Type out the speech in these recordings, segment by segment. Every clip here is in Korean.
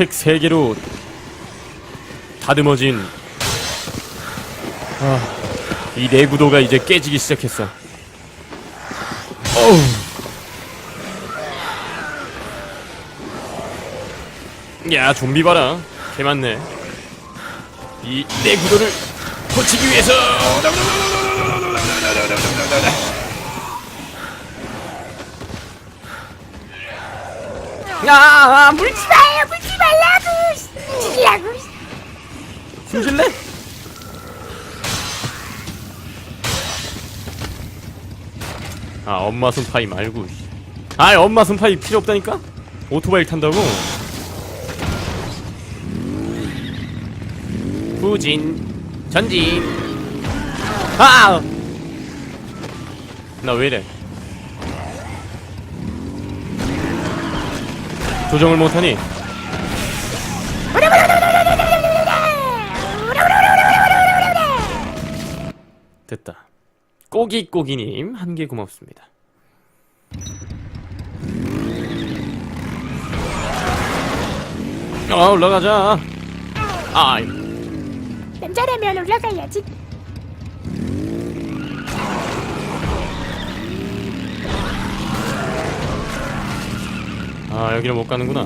책세 개로 다듬어진 아, 이 내구도가 이제 깨지기 시작했어. 어우. 야 좀비 봐라 개 많네 이 내구도를 고치기 위해서 아, 아 물지 마요, 물지 죽이라고. 숨질래? 아 엄마 손파이 말고 씨. 아 엄마 손파이 필요 없다니까? 오토바이 탄다고? 후진 전진 아! 나 왜이래 조정을 못하니 꼬기꼬기님 한 개 고맙습니다. 아 올라가자. 아 남자라면 올라가야지. 아 여기를 못 가는구나.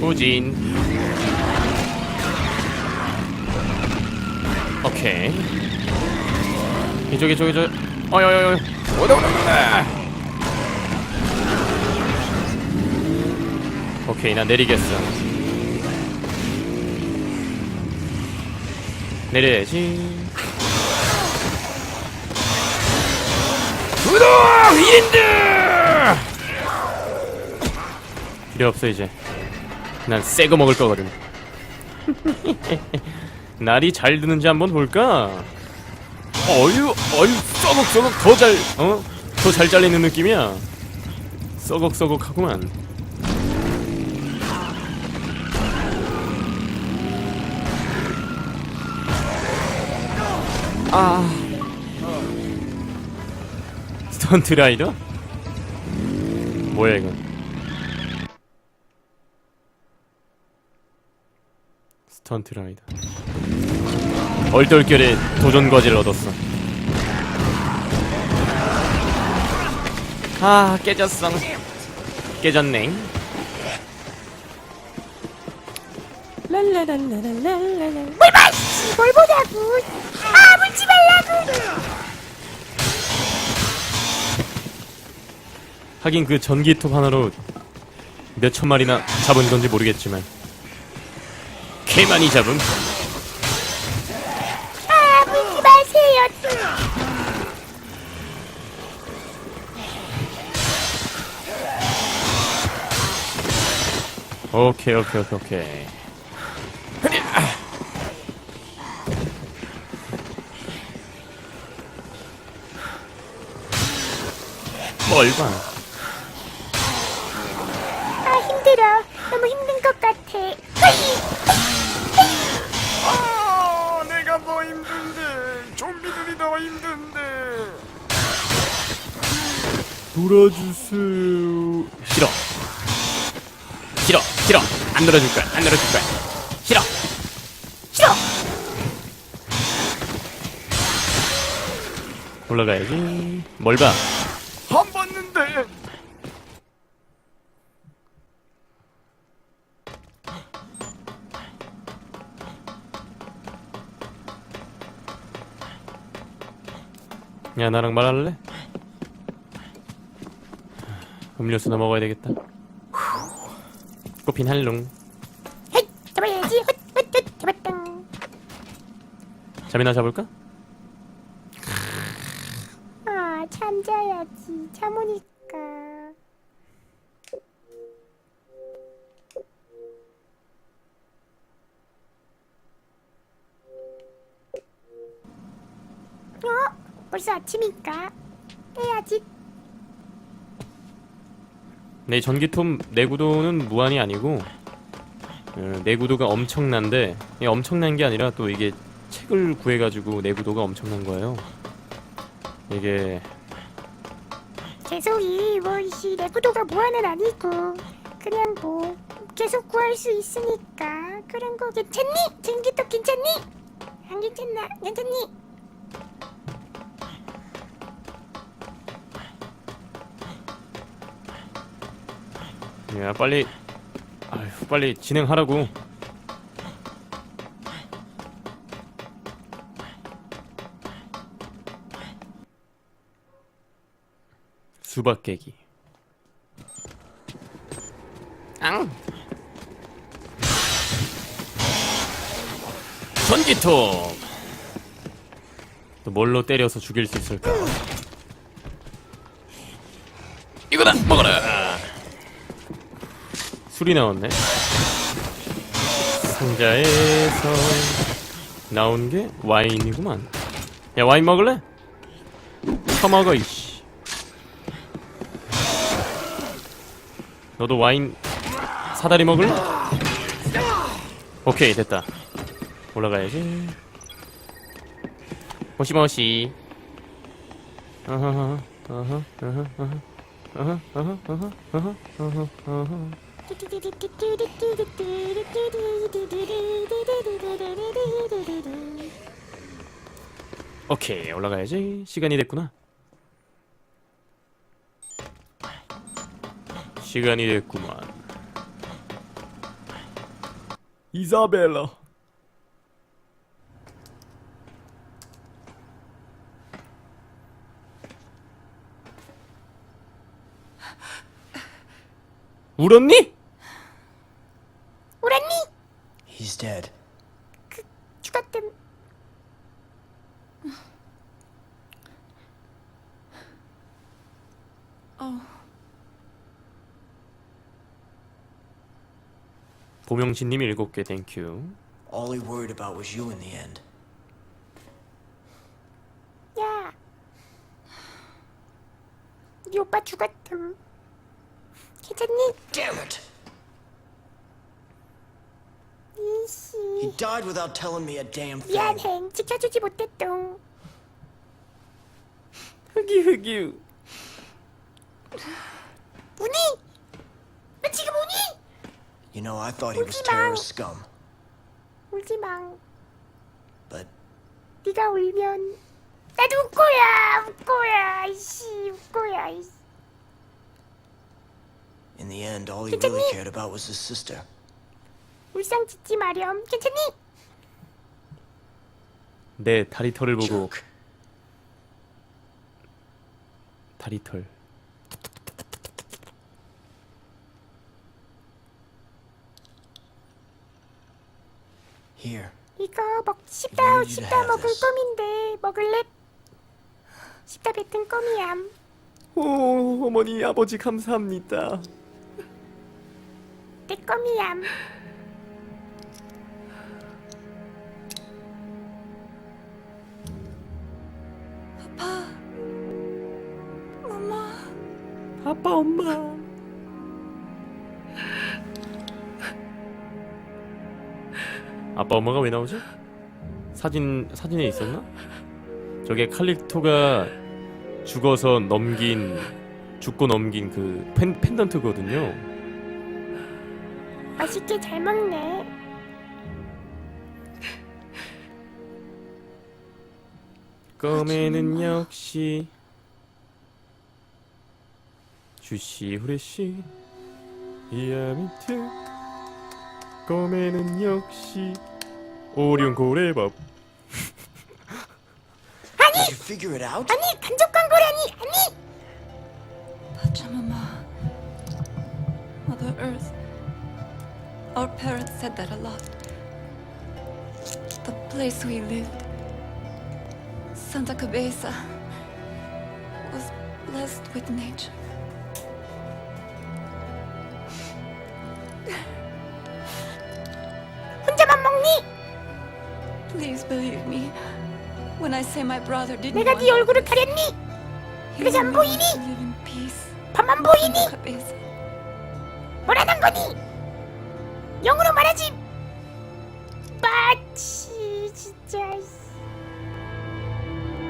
후진. 오케이 이쪽 이쪽 이쪽 어여여여 오다 오다 오다 오케이 나 내리겠어. 내려야지. 구독 1인들 필요 없어 이제. 난 새거 먹을 거거든. 날이 잘 드는지 한번 볼까 어유 어유 썩걱썩걱 더잘 어? 더 잘 잘리는 느낌이야. 썩걱썩걱하구만. 아. 스턴트 라이더? 뭐야 이건? 스턴트 라이더 얼떨결에 도전 과제를 얻었어 아 깨졌어 깨졌네 랄라랄라랄랄랄. 뭘 봐, 씨, 뭘 보자고. 아, 물지 말라고. 하긴 그 전기톱 하나로 몇 천 마리나 잡은 건지 모르겠지만 개 많이 잡음 오케이 오케이 오케이 오케이 뭘 봐. 아, 힘들어. 너무 힘든 것 같아. 아, 내가 더 힘든데 좀비들이 더 힘든데 놀아주세요 안 놀아줄 거야. 안 놀아줄 거야. 싫어. 싫어. 올라가야지. 뭘 봐 안 봤는데. 야 나랑 말할래? 음료수나 먹어야 되겠다 꽃핀 한룽 헤이, 잡아야지. 헛, 헛, 헛, 잡았다. 잠이나 자볼까? 아, 잠자야지. 잠 오니까. 어? 벌써 아침인가? 해야지. 내 전기톱 내구도는 무한이 아니고 어, 내구도가 엄청난데 엄청난 게 아니라 또 이게 책을 구해가지고 내구도가 엄청난 거예요. 이게 죄송히 뭐이씨 내구도가 무한은 아니고 그냥 뭐 계속 구할 수 있으니까 그런 거 괜찮니? 전기톱 괜찮니? 안 괜찮나? 괜찮니? 야 빨리 아휴 빨리 진행하라고. 수박 깨기. 앙! 전기톱! 또 뭘로 때려서 죽일 수 있을까 술이 나왔네. 상자에서 나온 게 와인이구만. 야 와인 먹을래? 처먹어 이씨. 너도 와인 사다리 먹을래? 오케이 됐다. 올라가야지. 모시모시. 어허허 어허 어허 어허 어허 어허 어허 어허 어허 어허 오케이 올라가야지. 시간이 됐구나. 시간이 됐구만. 이사벨라. 울었니? He's dead. 죽었음. 보명신님 일곱 개 땡큐 All he worried about was you in the end. 야, 네 오빠 죽었음. 괜찮니? Damn it! He died without telling me a damn thing. 미안해. 지켜주지 못했동. 흑이 흑이 우니? 너 지금 우니? You know, I thought he was 울지 마. terrorist scum. 울지 마. But 네가 울면 나도 울 거야. 울 거야. 이씨, 울 거야. 이씨. in the end, all he Continue. really cared about was his sister. 울상 짓지 마렴. 괜찮니? 내 다리털을 보고. 다리털 Here. 이거 먹 씹다 씹다 먹을 this. 껌인데 먹을래? 씹다 뱉은 껌이얌. 오 어머니 아버지 감사합니다 내 껌이얌. 아빠 엄마 아빠 엄마가 왜 나오지? 사진 사진에 있었나? 저게 칼리토가 죽어서 넘긴 죽고 넘긴 그 펜, 펜던트거든요. 맛있게 잘 먹네. 꿈에는 역시 주시 후레시 이야미트 꿈에는 역시 오리온 고래밥 Did you figure it out? 아니 간접 광고라니 아니. Pachamama. Mother Earth. Our parents said that a lot. The place we lived, Santa Cabeza, was blessed with nature. Me when I say my brother didn't 내가 want 네 얼굴을 가렸니? 그래서 안 보이니? to live in peace. 밤안 Santa 보이니? Cabeza. 뭐라는 거니? 영어로 말하지. 마치 진짜.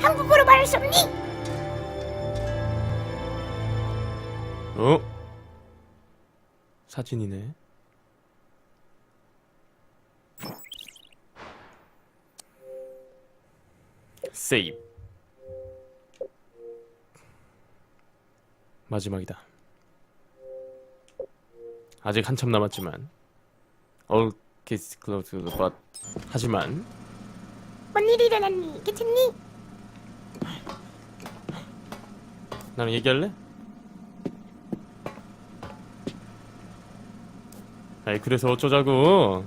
한국어로 말할 수 없니? 어? 사진이네. 세이브 마지막이다 아직 한참 남았지만 All kids close to the butt 하지만 뭔 일이 일어났니? 괜찮니? 나는 얘기할래? 아이 그래서 어쩌자고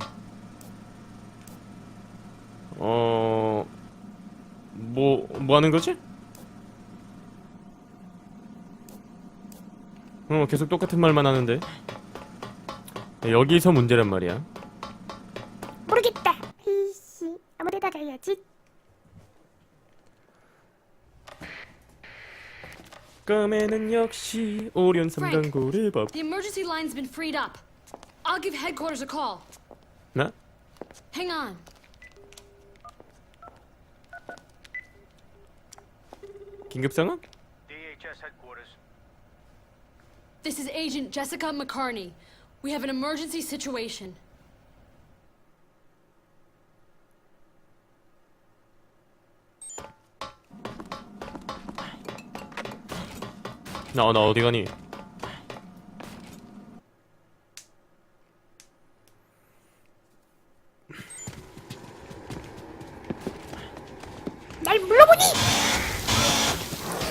어... 뭐... 뭐 하는 거지? 어 계속 똑같은 말만 하는데 여기서 문제란 말이야 모르겠다. 이씨, 아무데나 가야지. 까매는 역시 오련 삼단고래 밥 The emergency line's been freed up. I'll give headquarters a call. 나? Hang on. 긴급 상황? DHS headquarters. This is Agent Jessica McCarney. We have an emergency situation. 나, 나 어디 가니? 날 물러보니!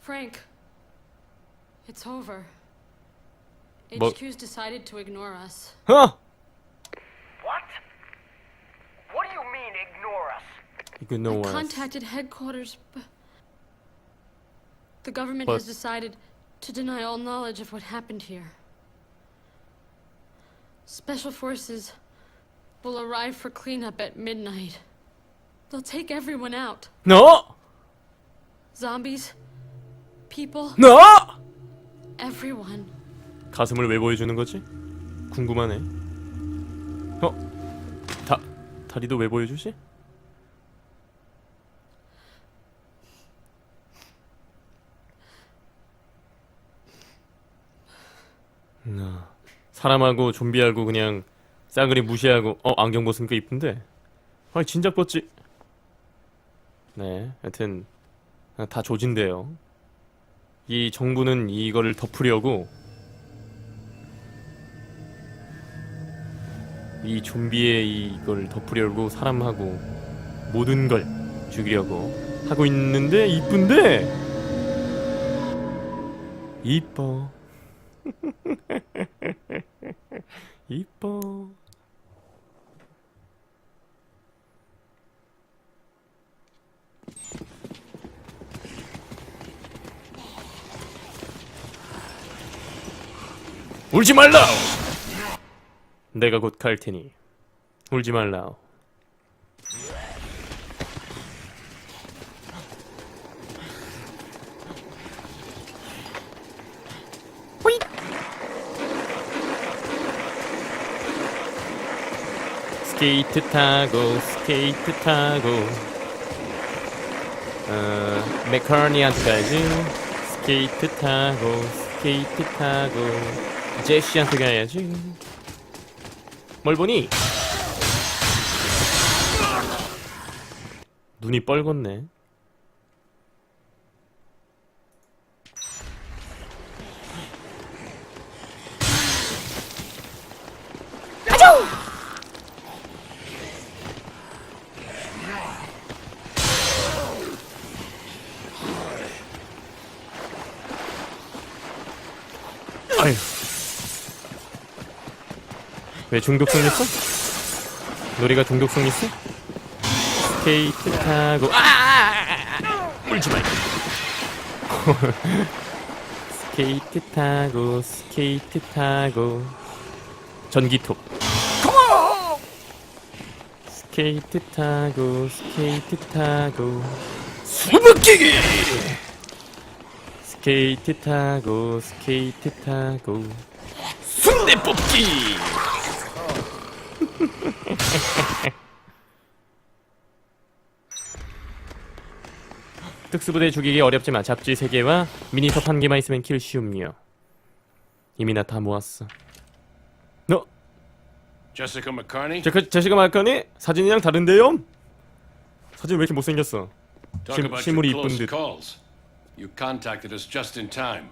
Frank, it's over. But HQ's decided to ignore us. Huh? What? What do you mean, ignore us? Ignore us. contacted headquarters, but the government but. has decided to deny all knowledge of what happened here. Special forces will arrive for cleanup at midnight. They'll take everyone out. 너? Zombies, people, 너? everyone. 가슴을 왜 보여주는 거지? 궁금하네. 어? 다 다리도 왜 보여주지? 나 사람하고 좀비하고 그냥 싸그리 무시하고 어 안경 벗으니까 이쁜데. 아 진작 벗지. 네, 하여튼 아, 다 조진대요. 이 정부는 이거를 덮으려고 이 좀비의 이걸 덮으려고 사람하고 모든 걸 죽이려고 하고 있는데 이쁜데 이뻐 이뻐. 울지 말라 내가 곧 갈 테니. 울지 말라. 스케이트 타고 스케이트 타고. 어, 맥커니한테 가야지 스케이트 타고 스케이트 타고. 제시한테 가야지. 뭘 보니? 눈이 뻘겋네 왜 중독성 있어? 놀이가 중독성 있어? 스케이트 타고 아! 울지 마. 스케이트 타고 스케이트 타고 전기톱 스케이트 타고 스케이트 타고 수박기기 스케이트 타고 스케이트 타고 순대 뽑기 특수부대 죽이기 어렵지만 잡지 3개와 미니톱 한 개만 있으면 킬 쉬움요 이미 나 다 모았어 너 Jessica McCarney? 제가 제시가 말까니 사진이랑 다른데요? 사진 왜 이렇게 못생겼어 실- 실물이 이쁜 듯. You contacted us just in time.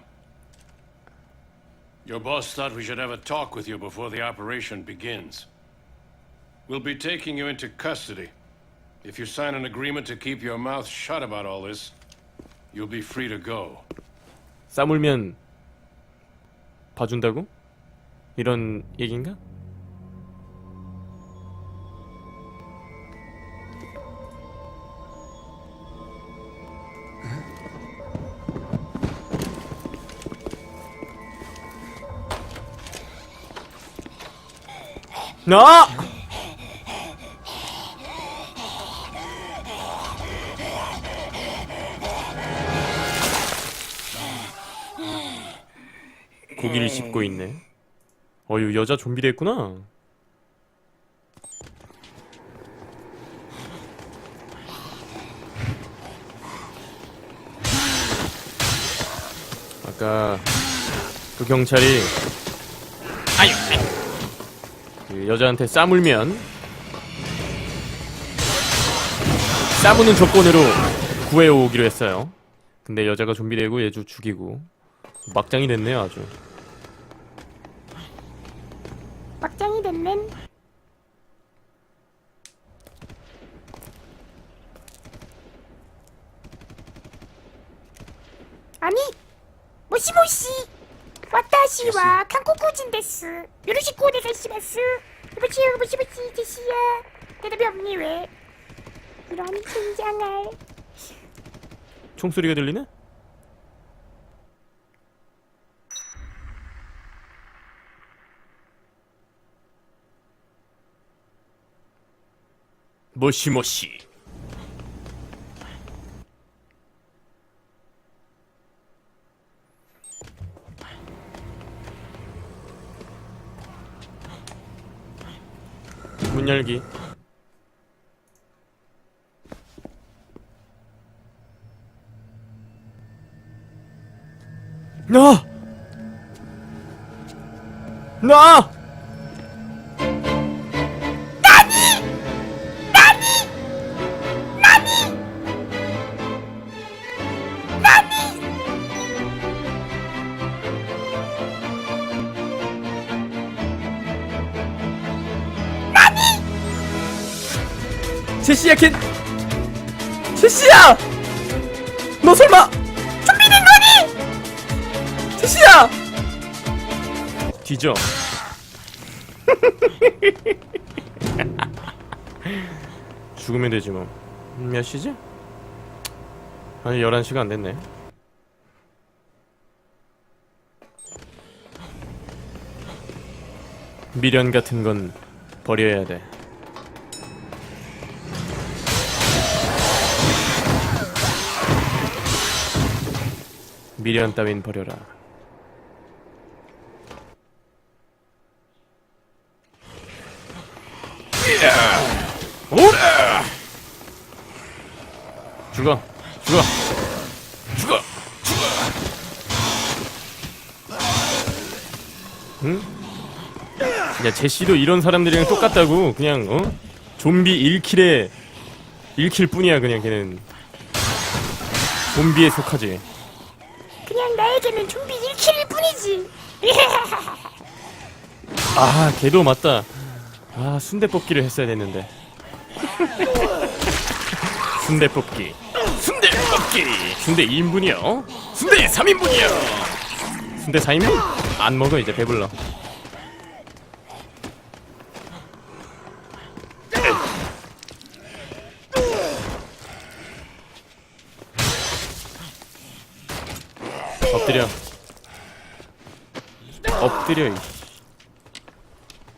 Your boss thought we should have a talk with you before the operation begins. We'll be taking you into custody. If you sign an agreement to keep your mouth shut about all this, you'll be free to go. 싸물면 봐준다고? 이런 얘긴가? 나! 고기를 씹고 있네. 어유 여자 좀비 됐구나. 아까 그 경찰이 아유 그 여자한테 싸물면 싸무는 조건으로 구해오기로 했어요. 근데 여자가 좀비 되고 얘도 죽이고 막장이 됐네요 아주. 막장이 됐는. 아니, 모시모시. 와타시와 한국인 데스. 요로시코 오네가시마스. 모시 모시모시 제시야. 대답이 없니 왜? 그런 긴장을. 총소리가 들리네? 모시모시 문 열기 나! 나! 제시야! 너 설마 좀비된 거니? 제시야! 뒤져. 죽으면 되지 뭐 몇 시지? 아니 11시가 안 됐네. 미련 같은 건 버려야 돼 미련 따윈 버려라. 오라! 죽어, 죽어, 죽어, 죽어. 응? 야 제시도 이런 사람들이랑 똑같다고 그냥 어? 좀비 1킬에 1킬 뿐이야 그냥 걔는 좀비에 속하지. 나에게는 좀비 1킬일 뿐이지. 아, 걔도 맞다. 아, 순대 뽑기를 했어야 됐는데. 순대 뽑기. 순대 뽑기. 순대 2인분이요. 순대 3인분이요. 순대 4인분? 안 먹어 이제 배불러. 엎드려. 엎드려. 이.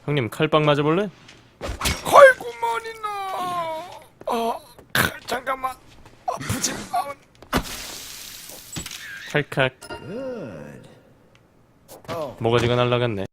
형님 칼빵 맞아볼래? 어, 잠깐만. 아프지? 칼칵. 모가지가 날라갔네.